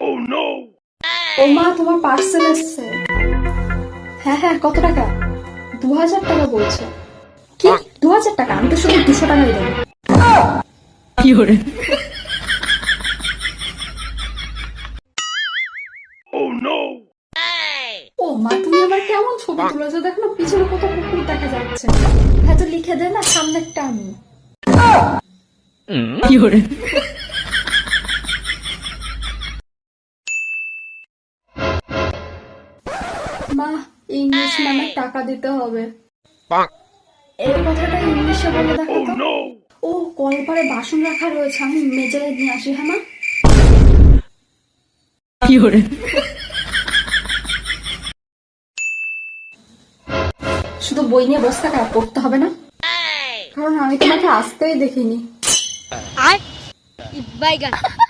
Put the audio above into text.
ও মা তোমার পার্সেল এসছে। হ্যাঁ হ্যাঁ কত টাকা? দু হাজার টাকা বলছে। কি? দু হাজার টাকা? আমি তো শুধু দুশো টাকাই দেবো। ও মা তুমি আবার কেমন ছবি তুলেছো? দেখো না পিছনে কত কুকুর দেখা যাচ্ছে। হ্যাঁ তো লিখে দে না সামনেরটা আমি। মা ইংলিশ ম্যামের টাকা দিতে হবে। এই কথাটা ইংলিশে বলে দেখো তো। ও কলপারে বাসন রাখা রয়েছে আমি মেজে নিয়ে আসি হ্যাঁ মা? শুধু বই নিয়ে বসে থাকা পড়তে হবে না। কারণ আমি তোমাকে আসতেই দেখিনি। guys.